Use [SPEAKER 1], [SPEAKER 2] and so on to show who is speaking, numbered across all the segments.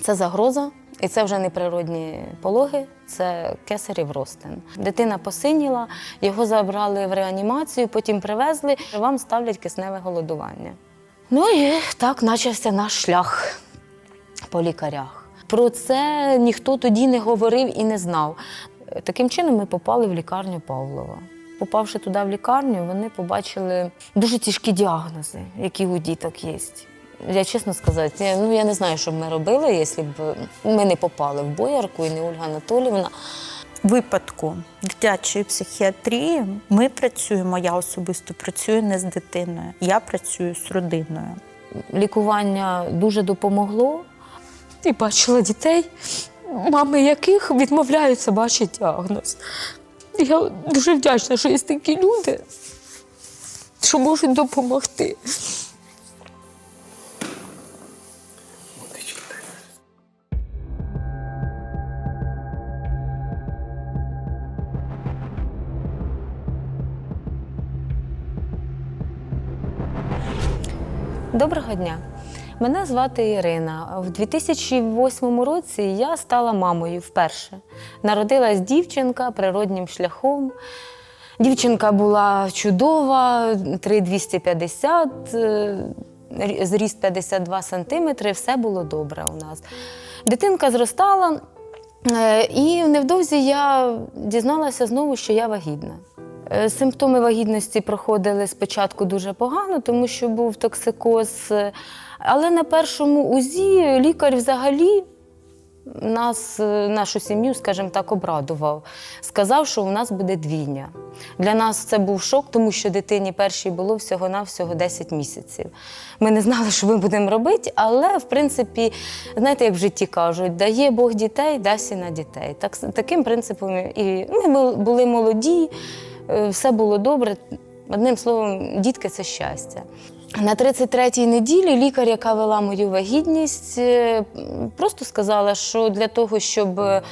[SPEAKER 1] Це загроза, і це вже не природні пологи, це кесарів ростин. Дитина посиніла, його забрали в реанімацію, потім привезли, вам ставлять кисневе голодування. Ну і так почався наш шлях по лікарях. Про це ніхто тоді не говорив і не знав. Таким чином ми попали в лікарню Павлова. Попавши туди в лікарню, вони побачили дуже тяжкі діагнози, які у діток є. Я чесно сказати, я, ну я не знаю, що б ми робили, якщо б ми не попали в боярку і не Ольга Анатоліївна.
[SPEAKER 2] випадку дитячої психіатрії ми працюємо, я особисто працюю не з дитиною, я працюю з родиною.
[SPEAKER 1] Лікування дуже допомогло. І бачила дітей, мами яких відмовляються бачити діагноз. Я дуже вдячна, що є такі люди, що можуть допомогти. Доброго дня. Мене звати Ірина. В 2008 році я стала мамою вперше. Народилась дівчинка природнім шляхом. Дівчинка була чудова, 3,250, е, зріст 52 сантиметри, все було добре у нас. Дитинка зростала, е, і невдовзі я дізналася знову, що я вагітна. Е, Симптоми вагітності проходили спочатку дуже погано, тому що був токсикоз. е, Але на першому УЗІ лікар взагалі нас, е, нашу сім'ю, скажімо так, обрадував. Сказав, що у нас буде двійня. Для нас це був шок, тому що дитині першій було всього-навсього 10 місяців. Ми не знали, що ми будемо робити, але в принципі, знаєте, як в житті кажуть, дає Бог дітей, дасть і на дітей. Так, таким принципом і ми були молоді, все було добре. Одним словом, дітки це щастя. На 33-й неділі лікар, яка вела мою вагітність, е, просто сказала, що для того, щоб е,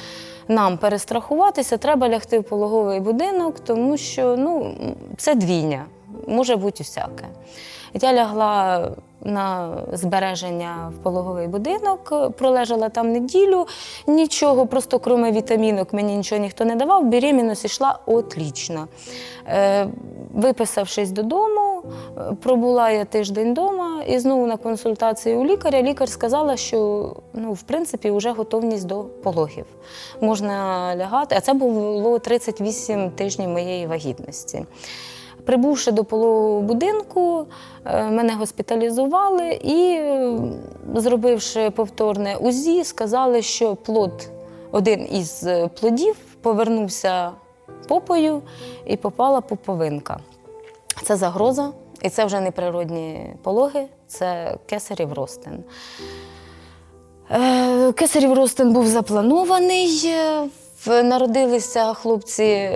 [SPEAKER 1] нам перестрахуватися, треба лягти в пологовий будинок, тому що ну, це двійня, може бути усяке. Я лягла на збереження в пологовий будинок, пролежала там неділю, нічого, просто крім вітамінок, мені нічого ніхто не давав. Беременность йшла отлічно. Е, виписавшись додому, пробула я тиждень вдома і знову на консультації у лікаря. Лікар сказала, що ну, в принципі вже готовність до пологів. Можна лягати, а це було 38 тижнів моєї вагітності. Прибувши до пологового будинку, е, мене госпіталізували і, зробивши повторне УЗІ, сказали, що плод, один із е, плодів, повернувся попою і попала поповинка. Це загроза, і це вже не природні пологи, це кесарів ростин. Е, Кесарів ростин був запланований. Народилися хлопці,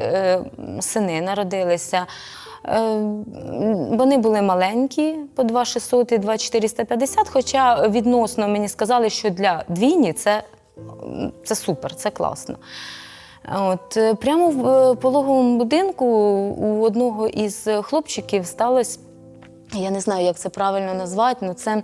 [SPEAKER 1] сини народилися. Е, Вони були маленькі, по 2600 і 2450, хоча відносно мені сказали, що для двійні це, це супер, це класно. От, е, прямо в е, пологовому будинку у одного із хлопчиків сталося, я не знаю, як це правильно назвати, але це е,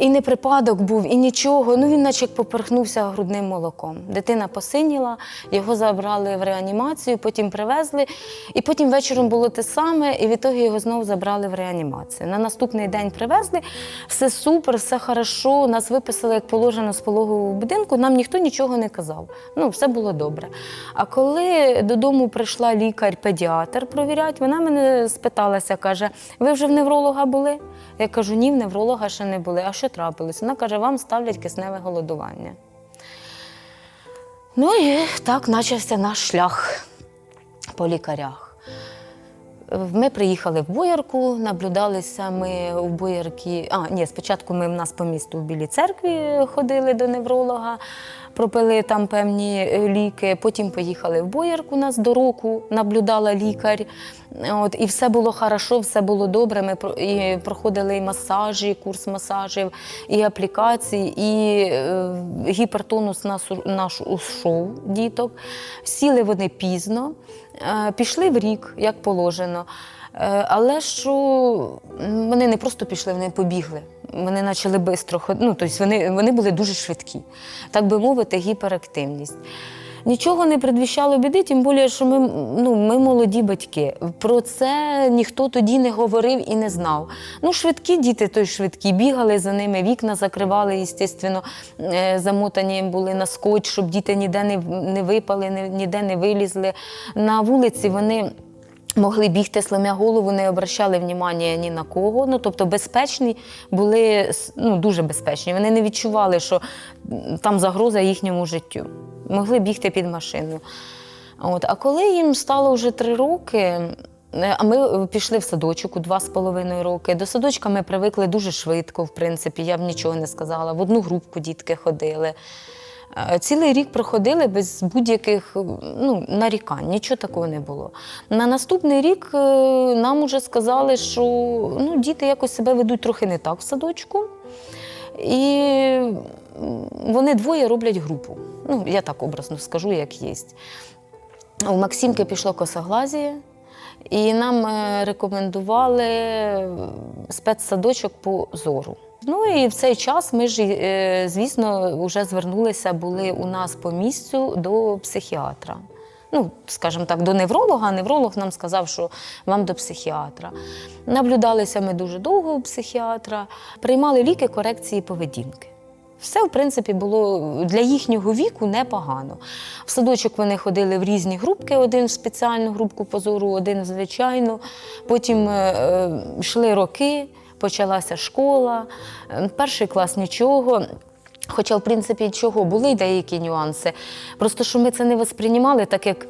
[SPEAKER 1] і не припадок був, і нічого. Ну він наче як поперхнувся грудним молоком. Дитина посиніла, його забрали в реанімацію, потім привезли. І потім вечором було те саме, і відтоді його знову забрали в реанімацію. На наступний день привезли, все супер, все хорошо. Нас виписали як положено з пологового будинку. Нам ніхто нічого не казав. Ну, все було добре. А коли додому прийшла лікар-педіатр провіряти, вона мене спиталася, каже: ви вже в невролога були? Я кажу, ні, в невролога ще не були. А що трапилось? Вона каже, вам ставлять кисневе голодування. Ну і так почався наш шлях по лікарях. Ми приїхали в Боярку, наблюдалися ми у Боярки. А, ні, спочатку ми в нас по місту в Білій церкві ходили до невролога, пропили там певні е, ліки. Потім поїхали в Боярку нас до року, наблюдала лікар. От, і все було хорошо, все було добре. Ми і проходили і масажі, курс масажів, і аплікації, і е, гіпертонус нас, наш ушов діток. Сіли вони пізно, е, пішли в рік, як положено. Е, Але що вони не просто пішли, вони побігли. Вони почали швидко ходити, ну, тобто вони, вони були дуже швидкі, так би мовити, гіперактивність. Нічого не предвіщало біди, тим більше, що ми, ну, ми молоді батьки. Про це ніхто тоді не говорив і не знав. Ну, швидкі діти, то й швидкі, бігали за ними, вікна закривали, звісно, замотані були на скотч, щоб діти ніде не, не випали, ніде не вилізли. На вулиці вони. Могли бігти, сломя голову, не обращали внимання ні на кого. Ну, тобто безпечні були ну, дуже безпечні. Вони не відчували, що там загроза їхньому життю. Могли бігти під машину. От. А коли їм стало вже три роки, е, а ми е, пішли в садочок у два з половиною роки. До садочка ми привикли дуже швидко, в принципі, я б нічого не сказала. В одну групку дітки ходили. Е, Цілий рік проходили без будь-яких ну, нарікань, нічого такого не було. На наступний рік е, нам вже сказали, що ну, діти якось себе ведуть трохи не так в садочку. І вони двоє роблять групу. Ну, я так образно скажу, як є. У Максимки пішло косоглазіє, і нам е, рекомендували спецсадочок по зору. Ну і в цей час ми ж, е, звісно, вже звернулися, були у нас по місцю до психіатра. Ну, скажімо так, до невролога. а Невролог нам сказав, що вам до психіатра. Наблюдалися ми дуже довго у психіатра, приймали ліки корекції поведінки. Все, в принципі, було для їхнього віку непогано. В садочок вони ходили в різні групки: один в спеціальну групку позору, один в звичайну. Потім е, е, йшли роки, почалася школа, перший клас нічого. Хоча, в принципі, чого були деякі нюанси. Просто що ми це не восприймали так, як,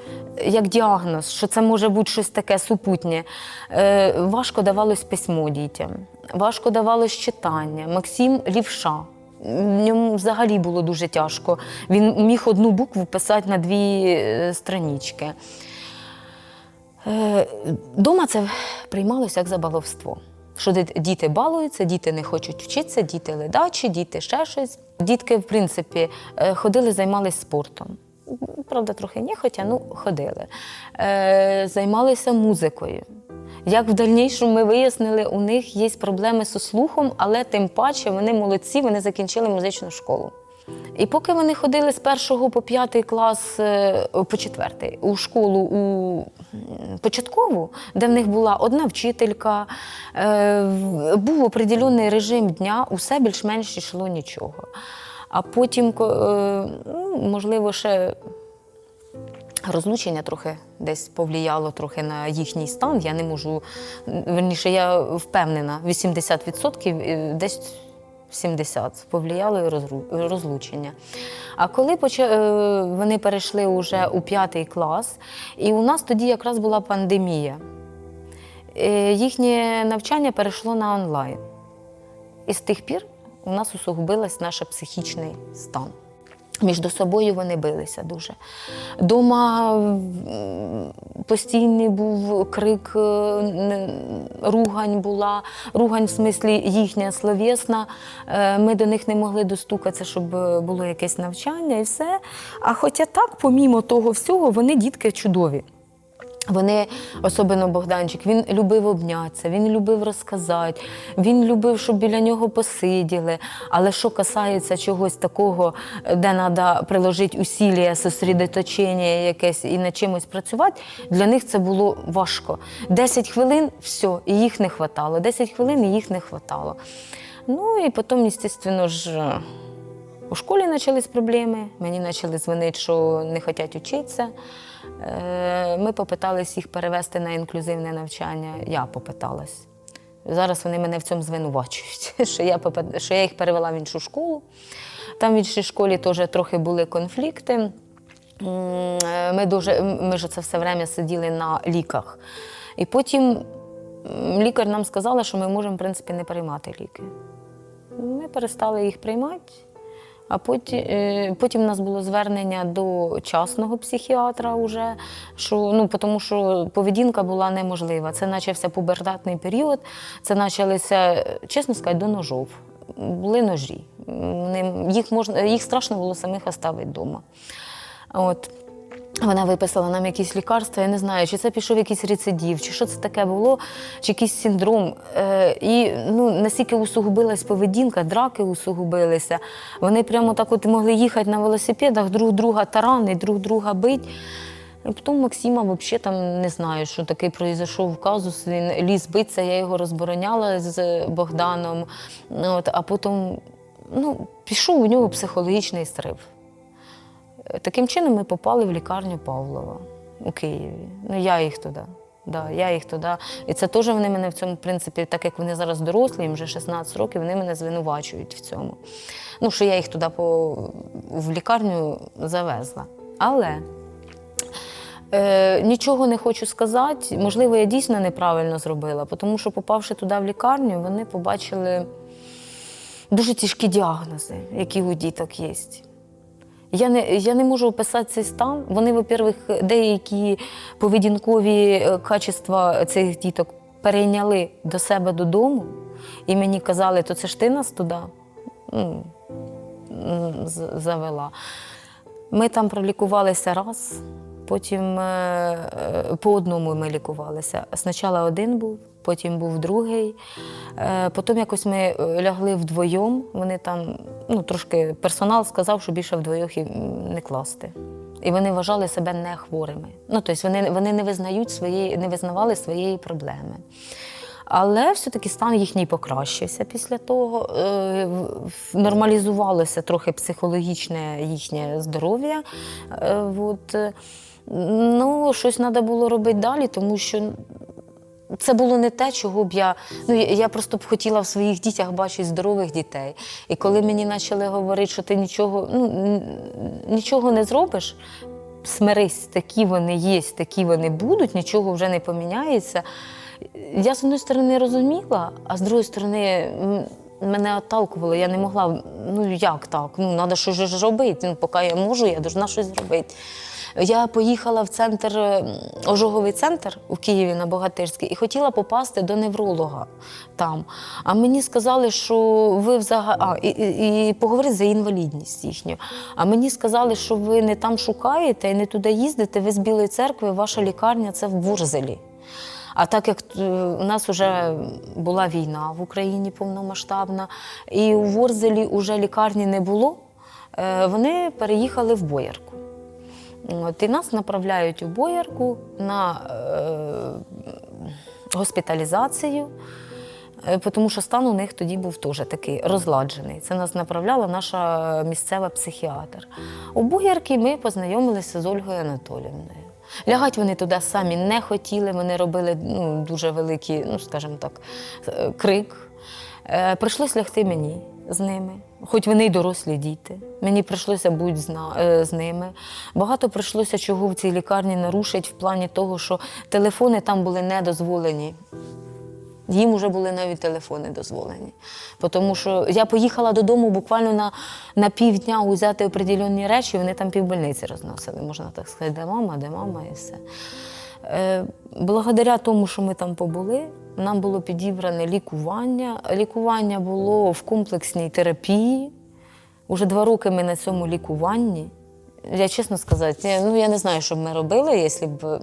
[SPEAKER 1] як діагноз, що це може бути щось таке супутнє. Е, важко давалось письмо дітям, важко давалось читання. Максим лівша. Йому взагалі було дуже тяжко. Він міг одну букву писати на дві е, странички. Е, Дома це приймалося як забаловство. Що діти балуються, діти не хочуть вчитися, діти ледачі, діти ще щось. Дітки, в принципі, е, ходили, займалися спортом. Правда, трохи нехотя, ну ходили. Е, Займалися музикою. Як в дальнішому ми вияснили, у них є проблеми зі слухом, але тим паче вони молодці, вони закінчили музичну школу. І поки вони ходили з першого по п'ятий клас, е, по четвертий, у школу у початкову, де в них була одна вчителька, е, був определений режим дня, усе більш-менш йшло нічого. А потім, е, ну, можливо, ще розлучення трохи десь повлияло трохи на їхній стан. Я не можу, верніше, я впевнена, 80% е, десь 70 повлияло і розлучення. А коли е, вони перейшли вже у п'ятий клас, і у нас тоді якраз була пандемія. Е, Їхнє навчання перейшло на онлайн. І з тих пір у нас усугубилась наш психічний стан. Між собою вони билися дуже. Дома постійний був крик, е, ругань була, ругань в смислі їхня словесна. Е, Ми до них не могли достукатися, щоб е, було якесь навчання і все. А хоча так, помімо того всього, вони дітки чудові. Вони, особливо Богданчик, він любив обнятися, він любив розказати, він любив, щоб біля нього посиділи. Але що касається чогось такого, де треба приложити усілля, сосредоточення якесь і над чимось працювати, для них це було важко. 10 хвилин все, і їх не вистачало. 10 хвилин і їх не вистачало. Ну і потім, звісно ж. У школі почались проблеми, мені почали дзвонити, що не хочуть вчитися. Е, Ми попитались їх перевести на інклюзивне навчання. Я попиталась. Зараз вони мене в цьому звинувачують, що я, що я їх перевела в іншу школу. Там в іншій школі теж трохи були конфлікти. Ми, дуже, ми ж це все время сиділи на ліках. І потім лікар нам сказала, що ми можемо, в принципі, не приймати ліки. Ми перестали їх приймати. А потім, е, потім у нас було звернення до частного психіатра, уже, що, ну, тому що поведінка була неможлива. Це почався пубертатний період, це почалися, чесно сказати, до ножов. Були ножі. Їх, можна, їх страшно було самих оставити вдома. От. Вона виписала нам якісь лікарства, я не знаю, чи це пішов якийсь рецидив, чи що це таке було, чи якийсь синдром. Е, і ну, настільки усугубилась поведінка, драки усугубилися. Вони прямо так от могли їхати на велосипедах, друг друга таранить, друг друга бить. І потім Максима взагалі там не знаю, що такий пройшов казус. Він ліз битися, я його розбороняла з Богданом. От, а потім ну, пішов у нього психологічний стрив. Таким чином ми попали в лікарню Павлова у Києві. Ну, я їх туди. Да, я їх туди. І це теж вони мене в цьому, принципі, так як вони зараз дорослі, їм вже 16 років, вони мене звинувачують в цьому. Ну, що я їх туди по, в лікарню завезла. Але е, нічого не хочу сказати. Можливо, я дійсно неправильно зробила, тому що, попавши туди в лікарню, вони побачили дуже тяжкі діагнози, які у діток є. Я не, я не можу описати цей стан. Вони, во-первых, деякі поведінкові е, качества цих діток перейняли до себе додому, і мені казали, то це ж ти нас туди завела. Ми там пролікувалися раз, потім е, е, по одному ми лікувалися. Спочатку один був, потім був другий. Е, Потім якось ми е, лягли вдвоєм. Вони там, ну, трошки персонал сказав, що більше вдвоєх і не класти. І вони вважали себе не хворими. Ну, тобто вони, вони не визнають своєї, не визнавали своєї проблеми. Але все-таки стан їхній покращився після того. Е, Нормалізувалося трохи психологічне їхнє здоров'я. От. Ну, щось треба було робити далі, тому що це було не те, чого б я. Ну, я- просто б хотіла в своїх дітях бачити здорових дітей. І коли мені почали говорити, що ти нічого, ну, нічого не зробиш, смирись, такі вони є, такі вони будуть, нічого вже не поміняється. Я з однієї сторони розуміла, а з другої сторони мене отталкувало. Я не могла, ну як так? Ну, треба щось робити. Ну, поки я можу, я повинна щось зробити. Я поїхала в центр, ожоговий центр у Києві на Богатирській і хотіла попасти до невролога там. А мені сказали, що ви взагалі а, і, і, і поговорити за інвалідність їхню. А мені сказали, що ви не там шукаєте і не туди їздите, ви з Білої церкви, ваша лікарня це в Ворзелі. А так як е, у нас вже була війна в Україні повномасштабна, і у Ворзелі вже лікарні не було, е, вони переїхали в Боярку. От, і нас направляють у Боярку на е, госпіталізацію, е, тому що стан у них тоді був теж такий розладжений. Це нас направляла наша місцева психіатр. У Боярки ми познайомилися з Ольгою Анатоліївною. Лягати вони туди самі не хотіли, вони робили ну, дуже великий, ну, скажімо так, е, крик. Е, прийшлось лягти мені з ними, хоч вони й дорослі діти. Мені прийшлося бути е, з ними. Багато прийшлося чого в цій лікарні нарушити в плані того, що телефони там були не дозволені. Їм вже були навіть телефони дозволені. Тому що я поїхала додому буквально на, на півдня взяти определенні речі, вони там півбольниці розносили, можна так сказати, де мама, де мама і все. Е, благодаря тому, що ми там побули, нам було підібране лікування. Лікування було в комплексній терапії. Уже два роки ми на цьому лікуванні. Я чесно сказати, я, ну, я не знаю, що б ми робили, якщо б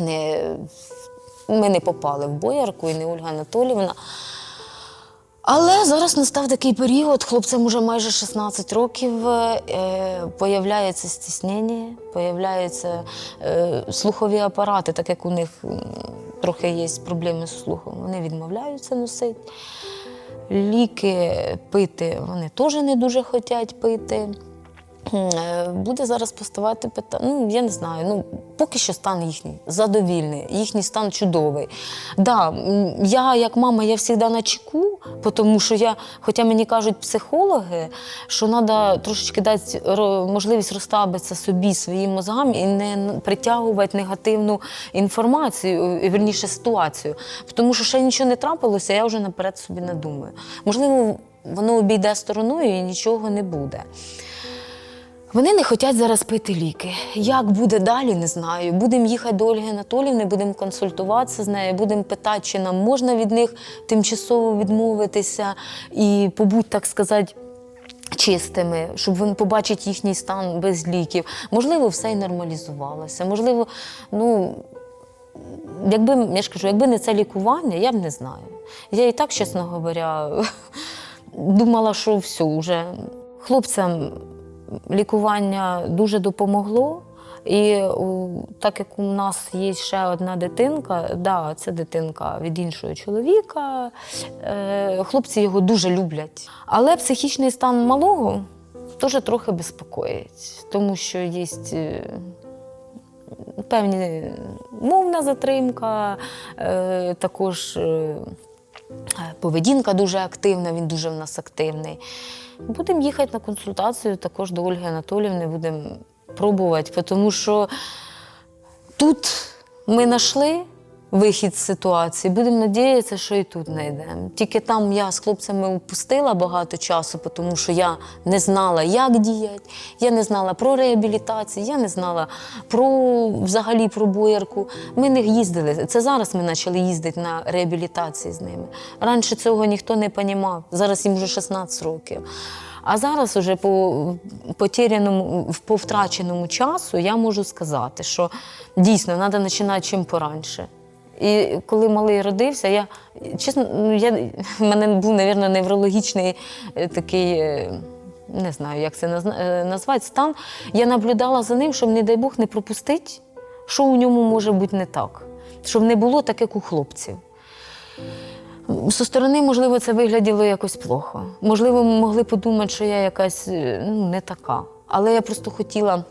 [SPEAKER 1] не, ми не попали в боярку і не Ольга Анатолівна. Але зараз настав такий період, хлопцям вже майже 16 років, е, появляється стіснення, появляються е, слухові апарати, так як у них трохи є проблеми з слухом, вони відмовляються носити. Ліки пити вони теж не дуже хочуть пити. Е, Буде зараз поставати питання. Ну, я не знаю. Ну, поки що стан їхній задовільний, їхній стан чудовий. Да, я, як мама, я завжди на чеку, тому що я, хоча мені кажуть психологи, що треба трошечки дати можливість розставитися собі своїм мозгам і не притягувати негативну інформацію, е, вірніше ситуацію. Тому що ще нічого не трапилося, я вже наперед собі не думаю. Можливо, воно обійде стороною і нічого не буде. Вони не хочуть зараз пити ліки. Як буде далі, не знаю. Будемо їхати до Ольги Анатоліївни, будемо консультуватися з нею, будемо питати, чи нам можна від них тимчасово відмовитися і побути, так сказати, чистими, щоб він побачить їхній стан без ліків. Можливо, все й нормалізувалося. Можливо, ну. Якби я ж кажу, якби не це лікування, я б не знаю. Я і так, чесно говоря, думала, що все вже хлопцям лікування дуже допомогло. І так як у нас є ще одна дитинка, да, це дитинка від іншого чоловіка, е, хлопці його дуже люблять. Але психічний стан малого теж трохи безпокоїть, тому що є певні мовна затримка, е, також е, поведінка дуже активна, він дуже в нас активний. Будемо їхати на консультацію також до Ольги Анатоліївни, будемо пробувати, тому що тут ми знайшли вихід з ситуації. Будемо надіятися, що і тут знайдемо. Тільки там я з хлопцями упустила багато часу, тому що я не знала, як діяти, я не знала про реабілітацію, я не знала про взагалі про боярку. Ми не їздили. Це зараз ми почали їздити на реабілітації з ними. Раніше цього ніхто не розумів. Зараз їм вже 16 років. А зараз, уже по потеряному, по втраченому часу, я можу сказати, що дійсно треба починати чим пораньше. І коли малий родився, я чесно, ну, я, в мене був, мабуть, неврологічний е, такий, е, не знаю, як це е, назвати, стан. Я наблюдала за ним, щоб, не дай Бог, не пропустити, що у ньому може бути не так, щоб не було так, як у хлопців. Зі сторони, можливо, це вигляділо якось плохо. Можливо, ми могли подумати, що я якась ну, не така. Але я просто хотіла.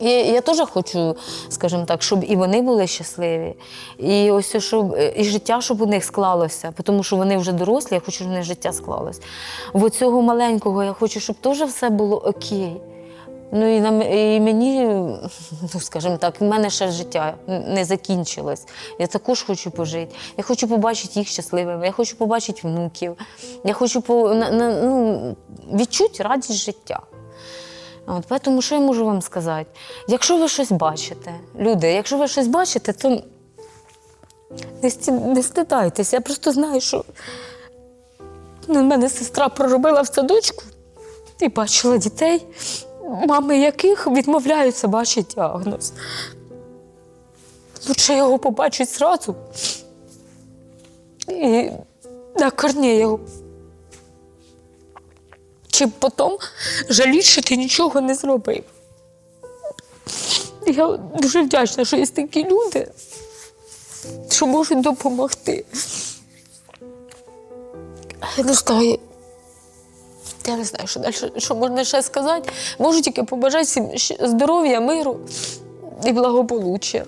[SPEAKER 1] І я теж хочу, скажімо так, щоб і вони були щасливі, і ось щоб і життя, щоб у них склалося, тому що вони вже дорослі, я хочу, щоб у них життя склалось. В цього маленького я хочу, щоб теж все було окей. Ну і, на, і мені, ну скажімо так, в мене ще життя не закінчилось. Я також хочу пожити. Я хочу побачити їх щасливими, я хочу побачити внуків. Я хочу по, на, на, ну, відчути радість життя. От, тому що я можу вам сказати? Якщо ви щось бачите, люди, якщо ви щось бачите, то не, сті- не стидайтеся. Я просто знаю, що в мене сестра проробила в садочку і бачила дітей, мами яких відмовляються бачити діагноз. Лучше його побачить зразу і на корні його. Чим потім жаліть, що ти нічого не зробив. Я дуже вдячна, що є такі люди, що можуть допомогти. Я не знаю. Я не знаю, що далі, що можна ще сказати. Можу тільки побажати всім здоров'я, миру і благополуччя.